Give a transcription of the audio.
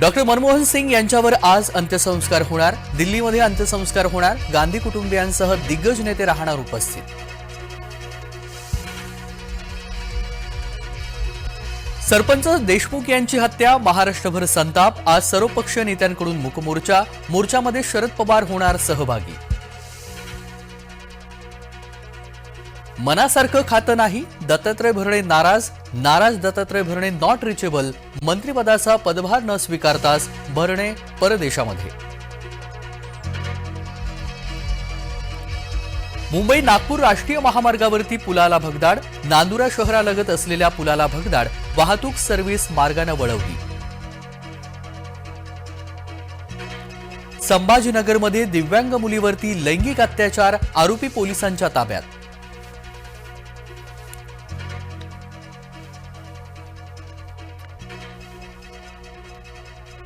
Doctor Manmohan Singh यांच्यावर आज अंत्यसंस्कार होणार. दिल्लीमध्ये अंत्यसंस्कार होणार. गांधी कुटुंबियांसह दिग्गज नेते राहणार उपस्थित. सरपंच देशमुख यांची हत्या महाराष्ट्रभर संताप आज सर्वपक्षीय नेत्यांकडून मुकमोर्चा. मोर्चामध्ये शरद पवार होणार सहभागी. मनासारखं खातं नाही दत्तात्रय भरणे नाराज नाराज दत्तात्रय भरणे नॉट रिचेबल मंत्रिपदाचा पदभार न स्वीकारताच भरणे परदेशामध्ये. मुंबई नागपूर राष्ट्रीय महामार्गावरती पुलाला भगदाड नांदुरा शहरालगत असलेल्या पुलाला भगदाड वाहतूक सर्व्हिस मार्गानं वळवली. संभाजीनगरमध्ये दिव्यांग मुलीवरती लैंगिक अत्याचार आरोपी पोलिसांच्या ताब्यात.